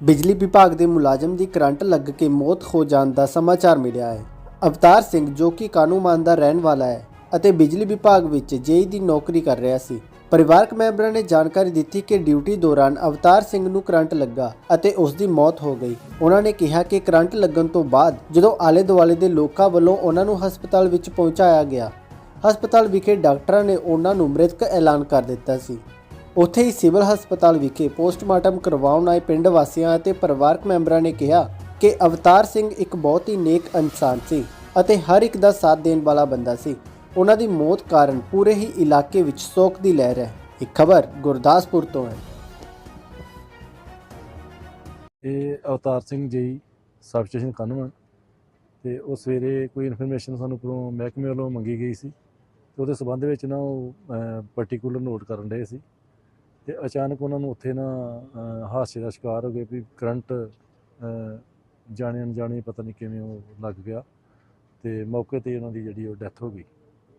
ਬਿਜਲੀ ਵਿਭਾਗ ਦੇ ਮੁਲਾਜ਼ਮ ਦੀ ਕਰੰਟ ਲੱਗ ਕੇ ਮੌਤ ਹੋ ਜਾਣ ਦਾ ਸਮਾਚਾਰ ਮਿਲਿਆ ਹੈ। ਅਵਤਾਰ ਸਿੰਘ ਜੋ ਕਿ ਕਾਨੂੰਮਾਨ ਦਾ ਰਹਿਣ ਵਾਲਾ ਹੈ ਅਤੇ ਬਿਜਲੀ ਵਿਭਾਗ ਵਿੱਚ ਜੇਈ ਦੀ ਨੌਕਰੀ ਕਰ ਰਿਹਾ ਸੀ। ਪਰਿਵਾਰਕ ਮੈਂਬਰਾਂ ਨੇ ਜਾਣਕਾਰੀ ਦਿੱਤੀ ਕਿ ਡਿਊਟੀ ਦੌਰਾਨ ਅਵਤਾਰ ਸਿੰਘ ਨੂੰ ਕਰੰਟ ਲੱਗਾ ਅਤੇ ਉਸ ਦੀ ਮੌਤ ਹੋ ਗਈ। ਉਹਨਾਂ ਨੇ ਕਿਹਾ ਕਿ ਕਰੰਟ ਲੱਗਣ ਤੋਂ ਬਾਅਦ ਜਦੋਂ ਆਲੇ ਦੁਆਲੇ ਦੇ ਲੋਕਾਂ ਵੱਲੋਂ ਉਹਨਾਂ ਨੂੰ ਹਸਪਤਾਲ ਵਿੱਚ ਪਹੁੰਚਾਇਆ ਗਿਆ, ਹਸਪਤਾਲ ਵਿਖੇ ਡਾਕਟਰਾਂ ਨੇ ਉਹਨਾਂ ਨੂੰ ਮ੍ਰਿਤਕ ਐਲਾਨ ਕਰ ਦਿੱਤਾ ਸੀ। ਉੱਥੇ ਹੀ ਸਿਵਲ ਹਸਪਤਾਲ ਵਿਖੇ ਪੋਸਟਮਾਰਟਮ ਕਰਵਾਉਣ ਆਏ ਪਿੰਡ ਵਾਸੀਆਂ ਅਤੇ ਪਰਿਵਾਰਕ ਮੈਂਬਰਾਂ ਨੇ ਕਿਹਾ ਕਿ ਅਵਤਾਰ ਸਿੰਘ ਇੱਕ ਬਹੁਤ ਹੀ ਨੇਕ ਇਨਸਾਨ ਸੀ ਅਤੇ ਹਰ ਇੱਕ ਦਾ ਸਾਥ ਦੇਣ ਵਾਲਾ ਬੰਦਾ ਸੀ। ਉਹਨਾਂ ਦੀ ਮੌਤ ਕਾਰਨ ਪੂਰੇ ਹੀ ਇਲਾਕੇ ਵਿੱਚ ਸੋਗ ਦੀ ਲਹਿਰ ਹੈ। ਇਹ ਖਬਰ ਗੁਰਦਾਸਪੁਰ ਤੋਂ ਹੈ। ਇਹ ਅਵਤਾਰ ਸਿੰਘ ਜੀ ਸਬ ਸਟੇਸ਼ਨ ਕਾਨੂੰਨ ਤੇ ਉਹ ਸਵੇਰੇ ਕੋਈ ਇਨਫੋਰਮੇਸ਼ਨ ਸਾਨੂੰ ਉੱਪਰੋਂ ਮਹਿਕਮੇ ਵੱਲੋਂ ਮੰਗੀ ਗਈ ਸੀ ਤੇ ਉਹਦੇ ਸਬੰਧ ਵਿੱਚ ਨਾ ਉਹ ਪਾਰਟਿਕੂਲਰ ਨੋਟ ਕਰਨ ਰਹੇ ਸੀ। ਤੇ ਅਚਾਨਕ ਉਹਨਾਂ ਨੂੰ ਉੱਥੇ ਨਾ ਹਾਦਸੇ ਦਾ ਸ਼ਿਕਾਰ ਹੋ ਗਏ ਵੀ ਕਰੰਟ ਜਾਣੇ ਅਣਜਾਣੇ ਪਤਾ ਨਹੀਂ ਕਿਵੇਂ ਉਹ ਲੱਗ ਗਿਆ ਤੇ ਮੌਕੇ ਤੇ ਉਹਨਾਂ ਦੀ ਜਿਹੜੀ ਉਹ ਡੈਥ ਹੋ ਗਈ।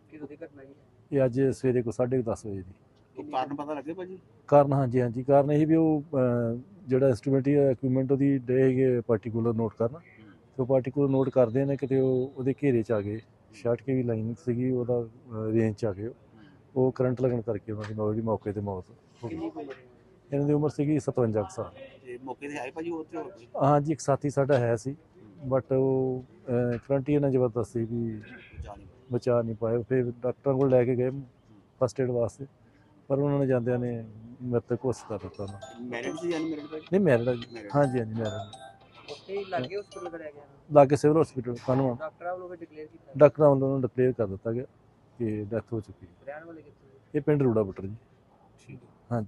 ਕਿਦੋਂ ਦੀ ਘਟਨਾ ਜੀ ਇਹ ਅੱਜ ਸਵੇਰੇ ਕੋ 10:30 ਵਜੇ ਦੀ। ਕਾਰਨ ਪਤਾ ਲੱਗੇ ਭਾਜੀ? ਕਾਰਨ ਹਾਂਜੀ ਹਾਂਜੀ। ਕਾਰਨ ਇਹ ਵੀ ਉਹ ਜਿਹੜਾ ਇੰਸਟਰੂਮੈਂਟ ਹੈ ਇਕਵਿਪਮੈਂਟ ਉਹਦੀ ਡੇ ਹੈਗੇ ਪਾਰਟਿਕੂਲਰ ਨੋਟ ਕਰਨ। ਤੇ ਉਹ ਪਾਰਟਿਕੂਲਰ ਨੋਟ ਕਰਦੇ ਨੇ ਕਿਤੇ ਉਹ ਉਹਦੇ ਘੇਰੇ ਚ ਆ ਗਏ। ਸ਼ਾਰਟ ਕੇ ਵੀ ਲਾਈਨ ਸੀਗੀ ਉਹਦਾ ਰੇਂਜ ਚ ਆ ਗਏ ਉਹ। ਕਰੰਟ ਲੱਗਣ ਕਰਕੇ ਉਹਨਾਂ ਦੀ ਮੌਤ ਮੌਕੇ ਤੇ ਮੌਤ ਹੋ ਗਈ? ਇਹਨਾਂ ਦੀ ਉਮਰ ਸੀਗੀ 57 ਕੁ ਸਾਲ ਤੇ ਮੌਕੇ ਤੇ ਆਏ ਭਾਜੀ ਉੱਥੇ ਹੋਰ ਕੋਈ ਹਾਂਜੀ ਇੱਕ ਸਾਥੀ ਸਾਡਾ ਹੈ ਸੀ ਬਟ ਉਹ ਕਰੰਟ ਹੀ ਇਹਨਾਂ ਜ਼ਬਰਦਸਤ ਸੀ ਵੀ ਬਚਾ ਨਹੀਂ ਪਾਏ। ਬਚਾ ਨਹੀਂ ਪਾਏ ਫਿਰ ਡਾਕਟਰਾਂ ਕੋਲ ਲੈ ਕੇ ਗਏ ਫਸਟ ਏਡ ਵਾਸਤੇ ਪਰ ਉਹਨਾਂ ਨੇ ਜਾਂਦਿਆਂ ਨੇ ਮ੍ਰਿਤਕ ਘੋਸ਼ਿਤ ਕਰ ਦਿੱਤਾ ਉਹਨਾਂ ਨੂੰ। ਮੈਰਿਡ ਸੀ ਅਨਮੈਰਿਡ ਭਾਜੀ ਨਹੀਂ ਮੈਰਿਡ ਜੀ Married। ਹਾਂਜੀ ਹਾਂਜੀ ਮੈਰਿਡ ਉੱਥੇ ਹੀ ਲੱਗੇ ਹਸਪੀਟਲ ਕਰਿਆ ਗਿਆ ਲਾਗੇ ਸਿਵਲ ਹਸਪੀਟਲ ਕਾਨੂੰਨ ਡਾਕਟਰਾਂ ਵੱਲੋਂ ਵੀ ਡਿਕਲੇਅਰ ਕੀਤਾ ਡਾਕਟਰਾਂ ਵੱਲੋਂ ਉਹਨੂੰ ਡਿਕਲੇਅਰ ਕਰ ਦਿੱਤਾ ਗਿਆ ਕਿ ਡੈਥ ਹੋ ਚੁੱਕੀ ਹੈ। ਰਹਿਣ ਵਾਲੇ ਕਿੱਥੇ ਇਹ ਪਿੰਡ ਰੂੜਾ ਬੁੱਟਰ ਜੀ। ਠੀਕ ਹੈ। ਹਾਂਜੀ।